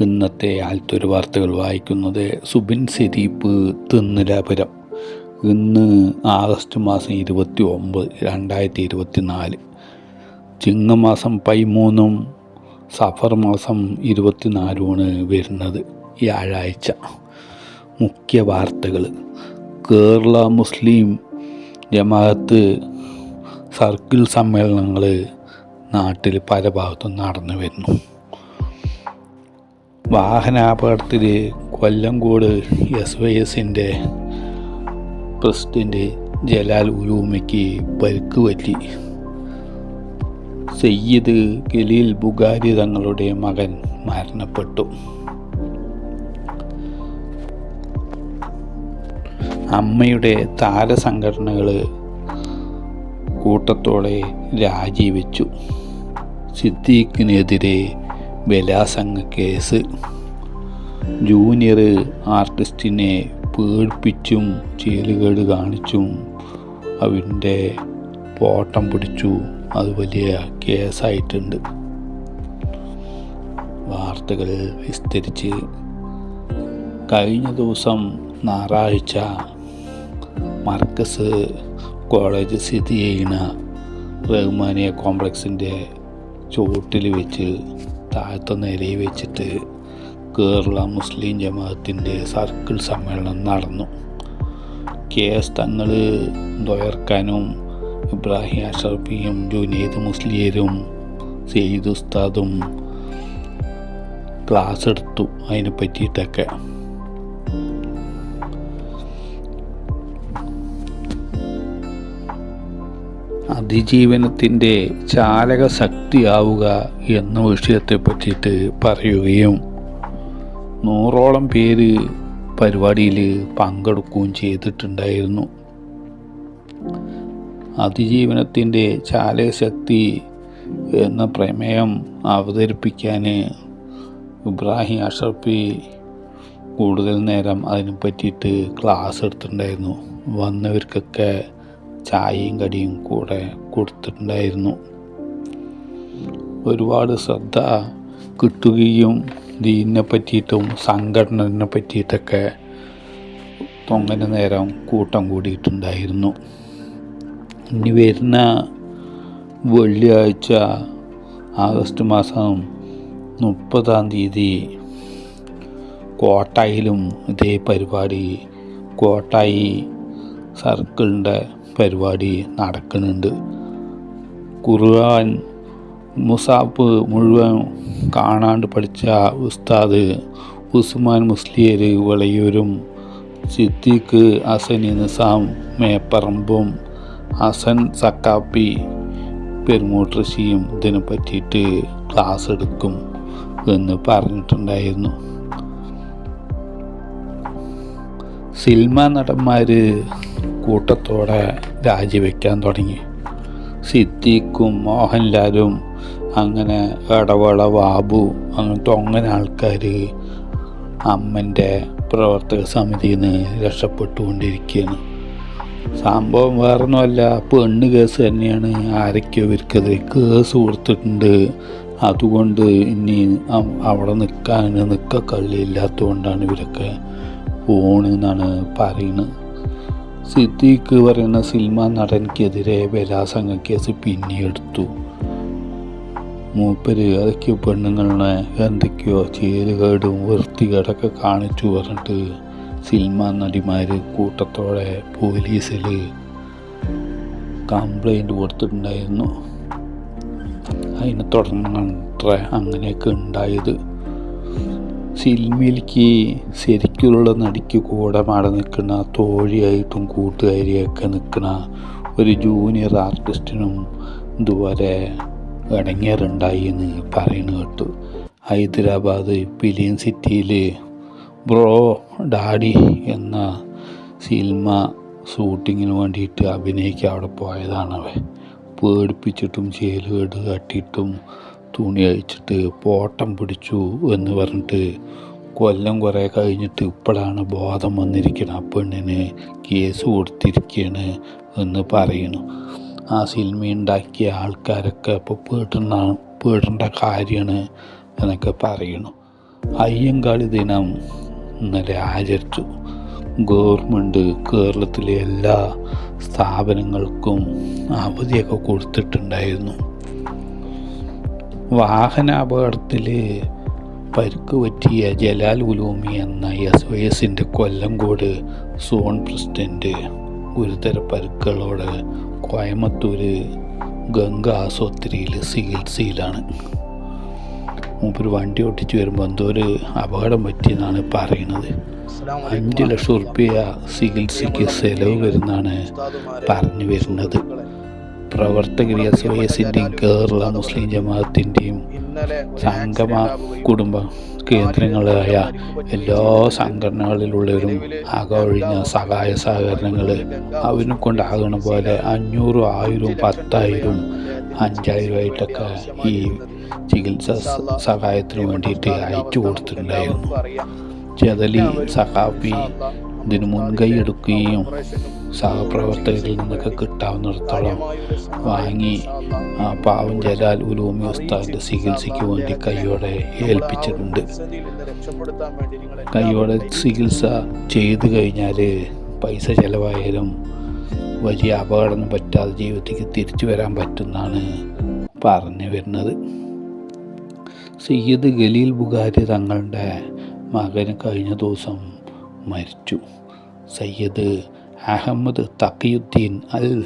ഇന്നത്തെ ആലത്തൂർ വാർത്തകൾ വായിക്കുന്നത് സുബിൻ സിരീപ്പ് തിന്നിലാപുരം. ഇന്ന് ആഗസ്റ്റ് മാസം ഇരുപത്തി ഒമ്പത് രണ്ടായിരത്തി ഇരുപത്തി നാല് ചിങ്ങമാസം പതിമൂന്നും സഫർ മാസം ഇരുപത്തിനാലുമാണ് വരുന്നത് വ്യാഴാഴ്ച മുഖ്യ വാർത്തകൾ. കേരള മുസ്ലിം ജമാഅത്ത് സർക്കിൾ സമ്മേളനങ്ങൾ നാട്ടിൽ പല ഭാഗത്തും നടന്നു വരുന്നു. വാഹനാപകടത്തിൽ കൊല്ലംകോട് എസ് വൈ എസിന്റെ പ്രസിഡന്റ് ജലാൽ ഉലൂമയ്ക്ക് പരുക്ക് പറ്റി. സയ്യിദ് ഖലീൽ ബുഗാരി തങ്ങളുടെ മകൻ മരണപ്പെട്ടു. അമ്മയുടെ താരസംഘടനകൾ കൂട്ടത്തോടെ രാജിവെച്ചു. സിദ്ദീഖിനെതിരെ ബലാസംഗ കേസ് ജൂനിയർ ആർട്ടിസ്റ്റിനെ പേടിപ്പിച്ചും ചേലുകേട് കാണിച്ചും അവന്റെ പോട്ടം പിടിച്ചു. അത് വലിയ കേസായിട്ടുണ്ട്. വാർത്തകൾ വിസ്തരിച്ച്. കഴിഞ്ഞ ദിവസം ഞായറാഴ്ച മർക്കസ് കോളേജ് സ്ഥിതി ചെയ്യുന്ന റഹ്മാനിയ കോംപ്ലക്സിന്റെ ചുവട്ടിൽ വെച്ച് താഴത്തെ നിലയിൽ വെച്ചിട്ട് കേരള മുസ്ലിം ജമാഅത്തിന്റെ സർക്കിൾ സമ്മേളനം നടന്നു. കെ എസ് തങ്ങൾ ദ്വയർക്കാനും ഇബ്രാഹിം അഷറഫിയും ജുനീദ് മുസ്ലിയരും സെയ്ദ് ഉസ്താദും ക്ലാസ് എടുത്തു അതിനെ പറ്റിയിട്ടൊക്കെ അതിജീവനത്തിന്റെ ചാലക ശക്തിയാവുക എന്ന വിഷയത്തെ പറ്റിയിട്ട് പറയുകയും നൂറോളം പേര് പരിപാടിയിൽ പങ്കെടുക്കുകയും ചെയ്തിട്ടുണ്ടായിരുന്നു. അതിജീവനത്തിന്റെ ചാലകശക്തി എന്ന പ്രമേയം അവതരിപ്പിക്കാൻ ഇബ്രാഹിം അഷറഫി കൂടുതൽ നേരം അതിനെ പറ്റിയിട്ട് ക്ലാസ് എടുത്തിട്ടുണ്ടായിരുന്നു. വന്നവർക്കൊക്കെ ചായയും കടിയും കൂടെ കൊടുത്തിട്ടുണ്ടായിരുന്നു. ഒരുപാട് ശ്രദ്ധ കിട്ടുകയും ദീനിനെ പറ്റിയിട്ടും സംഘടനനെ പറ്റിയിട്ടൊക്കെ തൊങ്ങനെ നേരം കൂട്ടം കൂടിയിട്ടുണ്ടായിരുന്നു. ഇനി വരുന്ന വെള്ളിയാഴ്ച ആഗസ്റ്റ് മാസം മുപ്പതാം തീയതി കോട്ടായിലും ഇതേ പരിപാടി കോട്ടായി സർക്കിളിന്റെ പരിപാടി നടക്കുന്നുണ്ട്. ഖുർആൻ മുസാഫ് മുഴുവൻ കാണാണ്ട് പഠിച്ച ഉസ്താദ് ഉസ്മാൻ മുസ്ലിയർ വളയൂരും സിദ്ദീഖ് ഹസനി നിസാം മേപ്പറമ്പും അസൻ സക്കാപ്പി പെരുമൂട്രശിയും ഇതിനെ പറ്റിയിട്ട് ക്ലാസ് എടുക്കും എന്ന് പറഞ്ഞിട്ടുണ്ടായിരുന്നു. സിനിമ നടന്മാർ കൂട്ടത്തോടെ രാജിവെക്കാൻ തുടങ്ങി. സിദ്ദീഖും മോഹൻലാലും അങ്ങനെ ഇടവേള ബാബു അങ്ങനത്തെ അങ്ങനെ ആൾക്കാർ അമ്മന്റെ പ്രവർത്തക സമിതിയിൽ നിന്ന് രക്ഷപ്പെട്ടുകൊണ്ടിരിക്കുകയാണ്. സംഭവം വേറൊന്നുമല്ല പെണ്ണ് കേസ് തന്നെയാണ്. ആരൊക്കെയോ ഇവർക്കത് കേസ് കൊടുത്തിട്ടുണ്ട്. അതുകൊണ്ട് ഇനി അവിടെ നിൽക്കാൻ നിൽക്ക കള്ളിയില്ലാത്തതുകൊണ്ടാണ് ഇവരൊക്കെ പോണെന്നാണ് പറയുന്നത്. സിദ്ദീഖ് പറയുന്ന സിനിമ നടൻക്കെതിരെ ബലാസംഗ കേസ് പിന്നെടുത്തു മൂപ്പര് അതൊക്കെ പെണ്ണുങ്ങളെ എന്തൊക്കെയോ ചേരുകേടും വൃത്തികേടൊക്കെ കാണിച്ചു പറഞ്ഞിട്ട് സിനിമ നടിമാർ കൂട്ടത്തോടെ പോലീസിൽ കംപ്ലൈന്റ് കൊടുത്തിട്ടുണ്ടായിരുന്നു. അതിനെ തുടർന്നത്ര അങ്ങനെയൊക്കെ ഉണ്ടായത്. സിനിമയിലേക്ക് ശരിക്കുള്ള നടിക്ക് കൂടെ മാറി നിൽക്കുന്ന തോഴിയായിട്ടും കൂട്ടുകാരിയൊക്കെ നിൽക്കുന്ന ഒരു ജൂനിയർ ആർട്ടിസ്റ്റിനും ഇതുപോലെ ഇടങ്ങേറുണ്ടായി എന്ന് പറയുന്നു കേട്ടു. ഹൈദരാബാദ് പിലിയൻ സിറ്റിയിൽ ബ്രോ ഡാഡി എന്ന സിനിമ ഷൂട്ടിങ്ങിന് വേണ്ടിയിട്ട് അഭിനയിക്കാൻ അവിടെ പോയതാണ് അവൻ. പേടിപ്പിച്ചിട്ടും ചേലുകേട് കട്ടിയിട്ടും തുണി അഴിച്ചിട്ട് പോട്ടം പിടിച്ചു എന്ന് പറഞ്ഞിട്ട് കൊല്ലം കുറേ കഴിഞ്ഞിട്ട് ഇപ്പോഴാണ് ബോധം വന്നിരിക്കണം. ആ പെണ്ണിന് കേസ് കൊടുത്തിരിക്കുകയാണ് എന്ന് പറയുന്നു. ആ സിനിമ ഉണ്ടാക്കിയ ആൾക്കാരൊക്കെ ഇപ്പോൾ പേടുന്ന പേടേണ്ട കാര്യമാണ് എന്നൊക്കെ പറയുന്നു. അയ്യങ്കാളി ദിനം ഇന്നലെ ആചരിച്ചു. ഗവൺമെന്റ് കേരളത്തിലെ എല്ലാ സ്ഥാപനങ്ങൾക്കും അവധിയൊക്കെ കൊടുത്തിട്ടുണ്ടായിരുന്നു. വാഹനാപകടത്തിൽ പരിക്ക് പറ്റിയ ജലാൽ ഉലൂമി എന്ന എസ് ഒ എസിന്റെ കൊല്ലങ്കോട് സോൺ പ്രസിഡന്റ് ഗുരുതര പരുക്കളോട് കോയമ്പത്തൂർ ഗംഗ ആശുപത്രിയിൽ ചികിത്സയിലാണ്. മൂപ്പര് വണ്ടി ഓട്ടിച്ച് വരുമ്പോൾ എന്തോ ഒരു അപകടം പറ്റിയെന്നാണ് പറയുന്നത്. അഞ്ച് ലക്ഷം റുപ്യ ചികിത്സയ്ക്ക് ചെലവ് വരുന്നാണ് പറഞ്ഞു വരുന്നത്. വൈ എസിന്റെയും കേരള മുസ്ലിം ജമാഅത്തിന്റെയും സംഗമ കുടുംബ കേന്ദ്രങ്ങളായ എല്ലാ സംഘടനകളിലുള്ളവരും അകമൊഴിഞ്ഞ സഹായ സഹകരണങ്ങൾ അവനെ കൊണ്ടാകണ പോലെ അഞ്ഞൂറും ആയിരവും പത്തായിരം അഞ്ചായിരമായിട്ടൊക്കെ ഈ ചികിത്സ സഹായത്തിന് വേണ്ടിയിട്ട് അയച്ചു കൊടുത്തിട്ടുണ്ടായിരുന്നു. ചെതലി സഹാബി ഇതിന് മുൻകൈ എടുക്കുകയും സഹപ്രവർത്തകരിൽ നിന്നൊക്കെ കിട്ടാവുന്നിടത്തോളം വാങ്ങി പാവം ജലാൽ ഉലൂമി ഉസ്താദിന്റെ ചികിത്സയ്ക്ക് വേണ്ടി കൈയോടെ ഏൽപ്പിച്ചിട്ടുണ്ട്. കൈയോടെ ചികിത്സ ചെയ്തു കഴിഞ്ഞാൽ പൈസ ചിലവായാലും വലിയ അപകടം പറ്റാതെ ജീവിതത്തിലേക്ക് തിരിച്ചു വരാൻ പറ്റുമെന്നാണ് പറഞ്ഞു വരുന്നത്. സയ്യിദ് ഗലീൽ ബുഖാരി തങ്ങളുടെ മകന് കഴിഞ്ഞ ദിവസം മരിച്ചു. സയ്യിദ് അഹമ്മദ് തക്കിയുദ്ദീൻ അൽ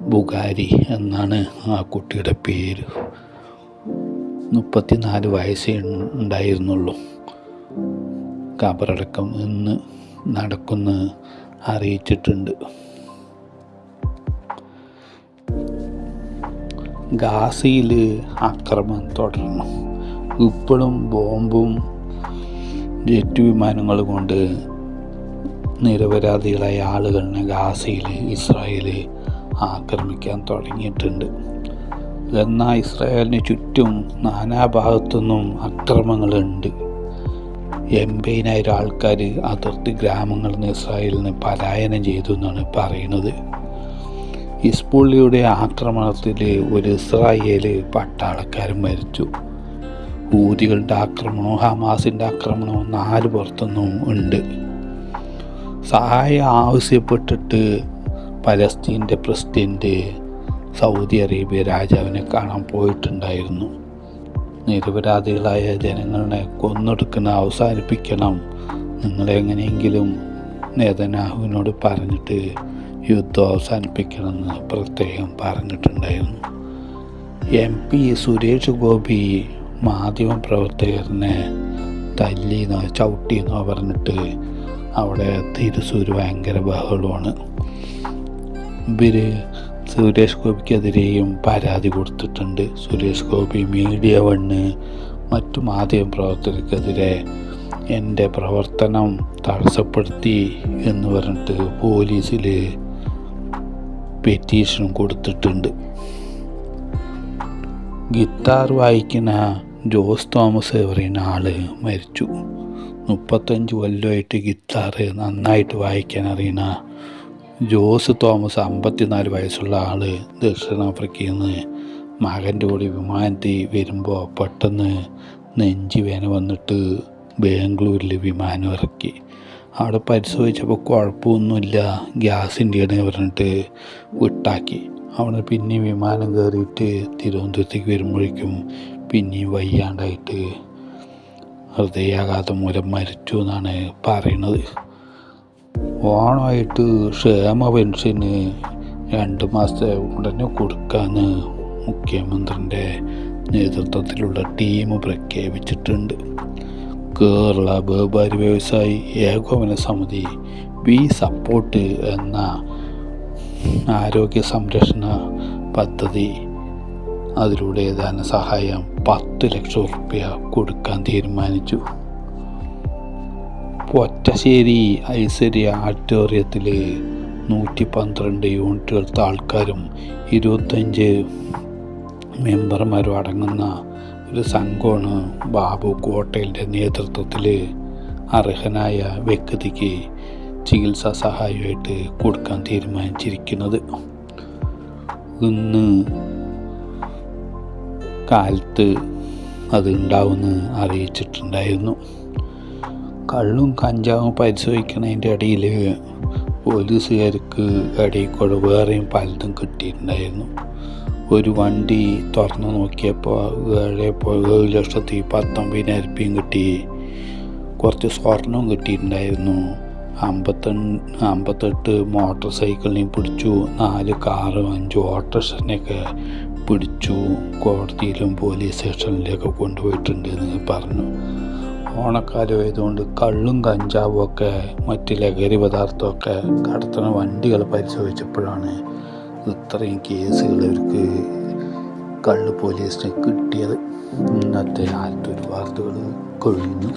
ബുഖാരി എന്നാണ് ആ കുട്ടിയുടെ പേര്. മുപ്പത്തിനാല് വയസ്സേ ഉണ്ടായിരുന്നുള്ളൂ. കബറടക്കം ഇന്ന് നടക്കുന്ന അറിയിച്ചിട്ടുണ്ട്. ഗാസയിൽ ആക്രമണം തുടരണം ഇപ്പോഴും ബോംബും ജെറ്റ് വിമാനങ്ങൾ കൊണ്ട് നിരപരാധികളായ ആളുകളിനെ ഗാസയിൽ ഇസ്രായേൽ ആക്രമിക്കാൻ തുടങ്ങിയിട്ടുണ്ട്. എന്നാൽ ഇസ്രായേലിന് ചുറ്റും നാനാഭാഗത്തുനിന്നും അക്രമങ്ങളുണ്ട്. എൺപതിനായിരം ആൾക്കാർ അതിർത്തി ഗ്രാമങ്ങളിൽ നിന്ന് ഇസ്രായേലിൽ നിന്ന് പലായനം ചെയ്തു എന്നാണ് പറയുന്നത്. ഇസ്പുള്ളിയുടെ ആക്രമണത്തിൽ ഒരു ഇസ്രായേൽ പട്ടാളക്കാരൻ മരിച്ചു. ഊതികളുടെ ആക്രമണവും ഹമാസിന്റെ ആക്രമണവും നാല് പുറത്തുനിന്നും ഉണ്ട്. സഹായം ആവശ്യപ്പെട്ടിട്ട് പലസ്തീന്റെ പ്രസിഡന്റ് സൗദി അറേബ്യ രാജാവിനെ കാണാൻ പോയിട്ടുണ്ടായിരുന്നു. നിരപരാധികളായ ജനങ്ങളെ കൊന്നെടുക്കണം അവസാനിപ്പിക്കണം. നിങ്ങളെങ്ങനെയെങ്കിലും നേതനാഹുവിനോട് പറഞ്ഞിട്ട് യുദ്ധം അവസാനിപ്പിക്കണമെന്ന് പ്രത്യേകം പറഞ്ഞിട്ടുണ്ടായിരുന്നു. എം പി സുരേഷ് ഗോപി മാധ്യമപ്രവർത്തകരനെ തല്ലിന്നോ ചവിട്ടിയെന്നോ പറഞ്ഞിട്ട് അവിടെ തിരുസൂര് ഭയങ്കര ബഹളമാണ്. ഇവർ സുരേഷ് ഗോപിക്കെതിരെയും പരാതി കൊടുത്തിട്ടുണ്ട്. സുരേഷ് ഗോപി മീഡിയ വണ്ണ് മറ്റു മാധ്യമ പ്രവർത്തകർക്കെതിരെ എന്റെ പ്രവർത്തനം തടസ്സപ്പെടുത്തി എന്ന് പറഞ്ഞിട്ട് പോലീസിൽ പെറ്റീഷനും കൊടുത്തിട്ടുണ്ട്. ഗിത്താർ വായിക്കുന്ന ജോസ് തോമസ് പറയുന്ന ആൾ മരിച്ചു. മുപ്പത്തഞ്ച് കൊല്ലമായിട്ട് ഗിത്താർ നന്നായിട്ട് വായിക്കാൻ അറിയണ ജോസ് തോമസ് അമ്പത്തിനാല് വയസ്സുള്ള ആൾ ദക്ഷിണാഫ്രിക്കയിൽ നിന്ന് മകന്റെ കൂടി വിമാനത്തിൽ വരുമ്പോൾ പെട്ടെന്ന് നെഞ്ചി വേന വന്നിട്ട് ബാംഗ്ലൂരിൽ വിമാനം ഇറക്കി. അവിടെ പരിശോധിച്ചപ്പോൾ കുഴപ്പമൊന്നുമില്ല ഗ്യാസിന്റെയാണ് പറഞ്ഞിട്ട് വിട്ടാക്കി. അവിടെ പിന്നെ വിമാനം കയറിയിട്ട് തിരുവനന്തപുരത്തേക്ക് വരുമ്പോഴേക്കും പിന്നെയും വയ്യാണ്ടായിട്ട് ഹൃദയാഘാതം മൂലം മരിച്ചു എന്നാണ് പറയുന്നത്. ഓണമായിട്ട് ക്ഷേമ പെൻഷന് രണ്ട് മാസത്തെ ഉടനെ കൊടുക്കാമെന്ന് മുഖ്യമന്ത്രിന്റെ നേതൃത്വത്തിലുള്ള ടീം പ്രഖ്യാപിച്ചിട്ടുണ്ട്. കേരള വ്യാപാരി വ്യവസായി ഏകോപന സമിതി വി സപ്പോർട്ട് എന്ന ആരോഗ്യ സംരക്ഷണ പദ്ധതി അതിലൂടെ ധനസഹായം പത്ത് ലക്ഷം റുപ്യ കൊടുക്കാൻ തീരുമാനിച്ചു. പൊറ്റശ്ശേരി ഐശ്വര്യ ആഡിറ്റോറിയത്തിൽ നൂറ്റി പന്ത്രണ്ട് യൂണിറ്റുകളുടെ ആൾക്കാരും ഇരുപത്തഞ്ച് മെമ്പർമാരും അടങ്ങുന്ന ഒരു സംഘമാണ് ബാബു കോട്ടയിന്റെ നേതൃത്വത്തിൽ അർഹനായ വ്യക്തിക്ക് ചികിത്സാ സഹായമായിട്ട് കൊടുക്കാൻ തീരുമാനിച്ചിരിക്കുന്നത്. ഇന്ന് കാലത്ത് അത് ഉണ്ടാവുമെന്ന് അറിയിച്ചിട്ടുണ്ടായിരുന്നു. കള്ളും കഞ്ചാവും പരിശോധിക്കുന്നതിന്റെ ഇടയിൽ പോലീസുകാർക്ക് ഇടയിൽ കൂടെ വേറെയും പലതും കിട്ടിയിട്ടുണ്ടായിരുന്നു. ഒരു വണ്ടി തുറന്നു നോക്കിയപ്പോൾ ഏഴ് പോ- ഏഴ് ലക്ഷത്തി പത്തൊമ്പതിനായിരം രൂപയും കിട്ടി. കുറച്ച് സ്വർണവും കിട്ടിയിട്ടുണ്ടായിരുന്നു. അമ്പത്തെ അമ്പത്തെട്ട് മോട്ടോർ സൈക്കിളിനെയും പിടിച്ചു. നാല് കാറും അഞ്ച് ഓട്ടോറിക്ഷനെയൊക്കെ പിടിച്ചു കോടതിയിലും പോലീസ് സ്റ്റേഷനിലൊക്കെ കൊണ്ടുപോയിട്ടുണ്ട് എന്ന് പറഞ്ഞു. ഓണക്കാലം ആയതുകൊണ്ട് കള്ളും കഞ്ചാവും ഒക്കെ മറ്റ് ലഹരി പദാർത്ഥമൊക്കെ കടത്തുന്ന വണ്ടികൾ പരിശോധിച്ചപ്പോഴാണ് ഇത്രയും കേസുകൾ ഇവർക്ക് കള്ള് പോലീസിന് കിട്ടിയത്. ഇന്നത്തെ കാലത്ത് ഒരു വാർത്തകൾ കൊഴിഞ്ഞു.